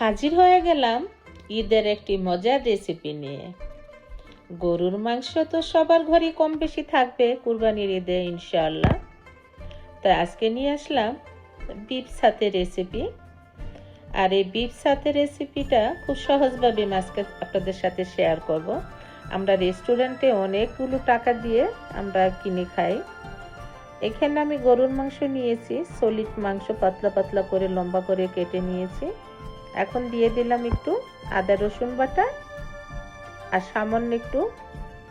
হাজির হয়ে গেলাম ঈদের একটি মজার রেসিপি নিয়ে। গরুর মাংস তো সবার ঘরেই কম বেশি থাকবে কুরবানির ঈদে ইনশাল্লাহ তাই আজকে নিয়ে আসলাম বিপ সাথে রেসিপি আর এই বিপ সাথে রেসিপিটা খুব সহজভাবে আজকে আপনাদের সাথে শেয়ার করব। আমরা রেস্টুরেন্টে অনেকগুলো টাকা দিয়ে আমরা কিনে খাই। এখানে আমি গরুর মাংস নিয়েছি সলিড মাংস পাতলা পাতলা করে লম্বা করে কেটে নিয়েছি। এখন দিয়ে দিলাম একটু আদা, রসুন বাটা আর সামান্য একটু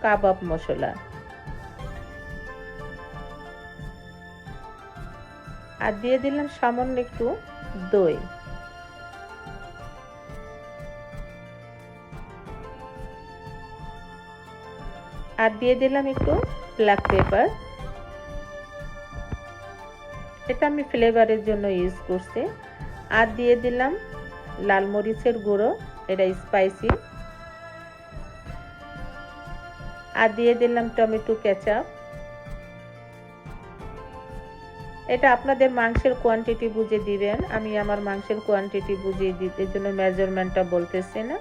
কাবাব মশলা। আর দিয়ে দিলাম সামান্য একটু দই। আর দিয়ে দিলাম একটু ব্ল্যাক পেপার এটা আমি ফ্লেভারের জন্য ইউজ করছি। আর দিয়ে দিলাম লাল মরিচের গুঁড়ো, এটা স্পাইসি আর দিয়ে দিলাম টমেটো কেচাপ এটা আপনাদের মাংসের কোয়ান্টিটি বুঝে দিবেন। আমি আমার মাংসের কোয়ান্টিটি বুঝিয়ে দিতে জন্য মেজারমেন্টটা বলতেছি না।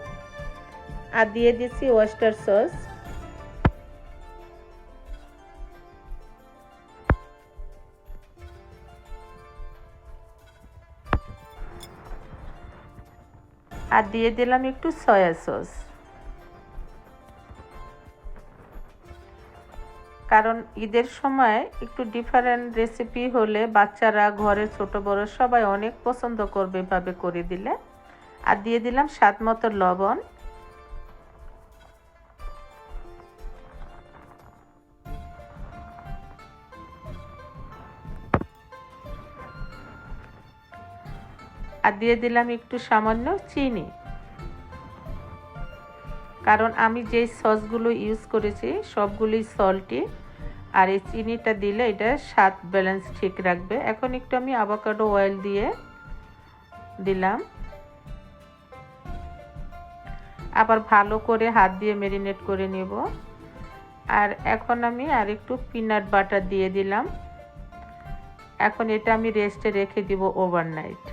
আর দিয়ে দিচ্ছি ওয়েস্টার সস আর দিয়ে দিলাম একটু সয়া সস। কারণ ঈদের সময় একটু ডিফারেন্ট রেসিপি হলে বাচ্চারা, ঘরে ছোট বড় সবাই অনেক পছন্দ করবে এভাবে করে দিলে। আর দিয়ে দিলাম স্বাদ মতো লবণ। আর দিয়ে দিলাম একটু সামান্য চিনি। কারণ আমি যেই সসগুলো ইউজ করেছি সবগুলোই সল্টি আর এই চিনিটা দিলে এটা স্বাদ ব্যালেন্স ঠিক রাখবে। এখন একটু আমি আভাকাডো অয়েল দিয়ে দিলাম। আবার ভালো করে হাত দিয়ে মেরিনেট করে নেব। আর এখন আমি আর একটু পিনাট বাটার দিয়ে দিলাম। এখন এটা আমি রেস্টে রেখে দিব ওভারনাইট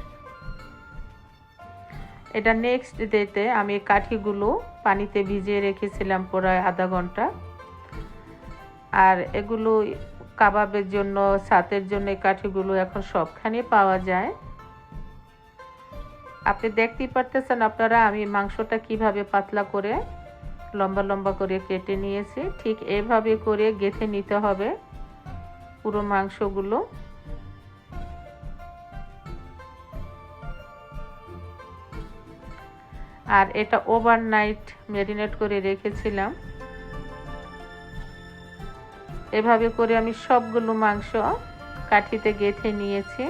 এটা নেক্সট ডেতে আমি কাঠিগুলো পানিতে ভিজিয়ে রেখেছিলাম প্রায় আধা ঘণ্টা। আর এগুলো কাবাবের জন্য সাতের জন্য কাঠিগুলো এখন সবখানে পাওয়া যায়। আপনি দেখতেই পারতেছেন আপনারা আমি মাংসটা কীভাবে পাতলা করে, লম্বা লম্বা করে কেটে নিয়েছি। ঠিক এভাবে করে গেথে নিতে হবে পুরো মাংসগুলো। আর এটা ওভারনাইট ম্যারিনেট করে রেখেছিলাম। এভাবে করে আমি সবগুলো মাংস কাঠিতে গেথে নিয়েছি।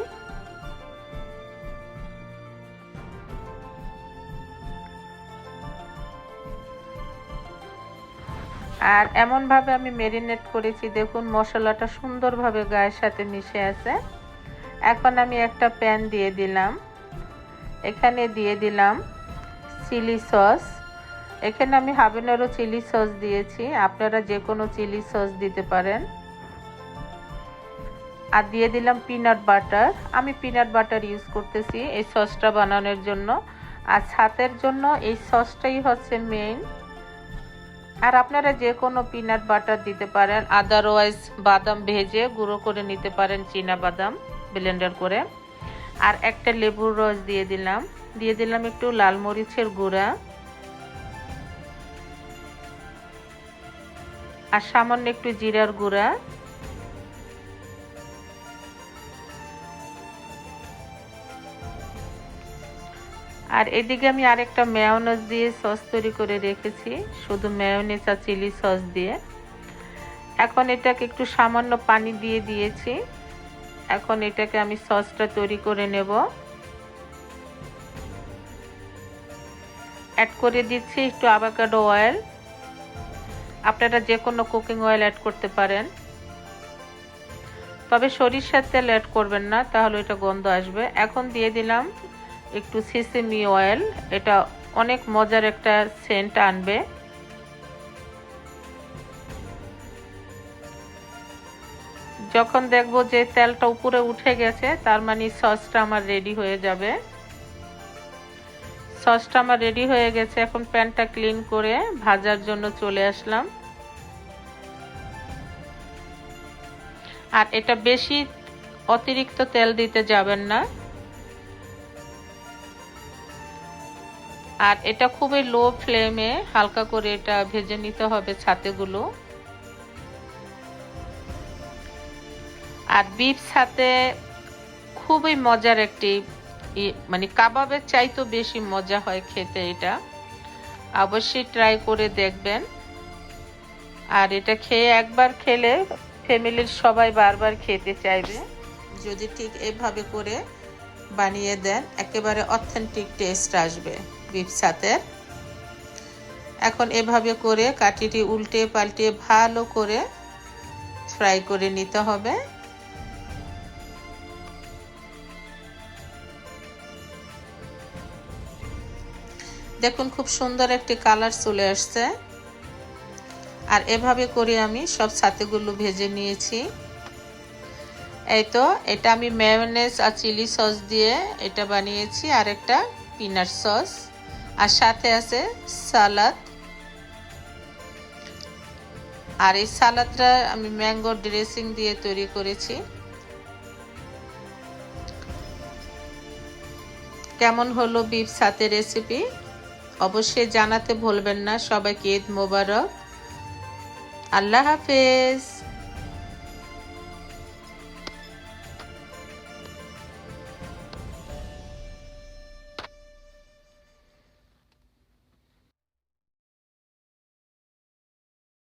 আর এমনভাবে আমি ম্যারিনেট করেছি, দেখুন মশলাটা সুন্দরভাবে গায়ের সাথে মিশে আছে। এখন আমি একটা প্যান দিয়ে দিলাম। এখানে দিয়ে দিলাম চিলি সস। এখানে আমি হাবেনারো চিলি সস দিয়েছি। আপনারা যে কোনো চিলি সস দিতে পারেন। আর দিয়ে দিলাম পিনাট বাটার আমি পিনাট বাটার ইউজ করতেছি এই সসটা বানানোর জন্য। আর ছাতের জন্য এই সসটাই হচ্ছে মেইন আর আপনারা যে কোনো পিনাট বাটার দিতে পারেন। আদারওয়াইজ বাদাম ভেজে গুঁড়ো করে নিতে পারেন চীনা বাদাম ব্লেন্ডার করে। আর একটা লেবুর রস দিয়ে দিলাম। দিয়ে দিলাম একটু লাল মরিচের গুঁড়া। আর সামান্য একটু জিরার গুঁড়া। আর এদিকে আমি আরেকটা মেয়নেজ দিয়ে সস তৈরি করে রেখেছি, শুধু মেয়নেজ আর চিলি সস দিয়ে। এখন এটাকে একটু সামান্য পানি দিয়ে দিয়েছি। এখন এটাকে আমি সসটা তৈরি করে নেব। অ্যাড করে দিচ্ছি একটু আভাকাডো অয়েল আপনারা যে কোনো কুকিং অয়েল অ্যাড করতে পারেন। তবে সরিষার তেল অ্যাড করবেন না, তাহলে এটা গন্ধ আসবে। এখন দিয়ে দিলাম একটু সিসিমি অয়েল এটা অনেক মজার একটা সেন্ট আনবে। যখন দেখব যে তেলটা উপরে উঠে গেছে, তার মানে সসটা আমার রেডি হয়ে যাবে। সসটা আমার রেডি হয়ে গেছে। এখন প্যানটা ক্লিন করে ভাজার জন্য চলে আসলাম। আর এটা বেশি অতিরিক্ত তেল দিতে যাবেন না। আর এটা খুবই লো ফ্লেমে হালকা করে এটা ভেজে নিতে হবে ছাতেগুলো। আর বিফ সাথে খুবই মজার একটি মানে কাবাবের চাইতো বেশি মজা হয় খেতে এটা। অবশ্যই ট্রাই করে দেখবেন। আর এটা খেয়ে একবার খেলে ফ্যামিলির সবাই বারবার খেতে চাইবে। যদি ঠিক এভাবে করে বানিয়ে দেন, একেবারে অথেন্টিক টেস্ট আসবে বিফ সাথে। এখন এভাবে করে কাটিটি উল্টে পাল্টে ভালো করে ফ্রাই করে নিতে হবে। দেখুন খুব সুন্দর একটি কালার চলে আসছে। আর এভাবে করে আমি সব ছাতেগুলো ভেজে নিয়েছি। এই তো, এটা আমি মেয়নেজ আর চিলি সস দিয়ে এটা বানিয়েছি আর একটা পিনাট সস। আর সাথে আছে সালাদ। আর এই সালাদটা আমি ম্যাঙ্গো ড্রেসিং দিয়ে তৈরি করেছি। কেমন হলো বিফ সাথে রেসিপি অবশ্যই জানাতে ভুলবেন না। সবাইকে ঈদ মোবারক। আল্লাহ হাফেজ।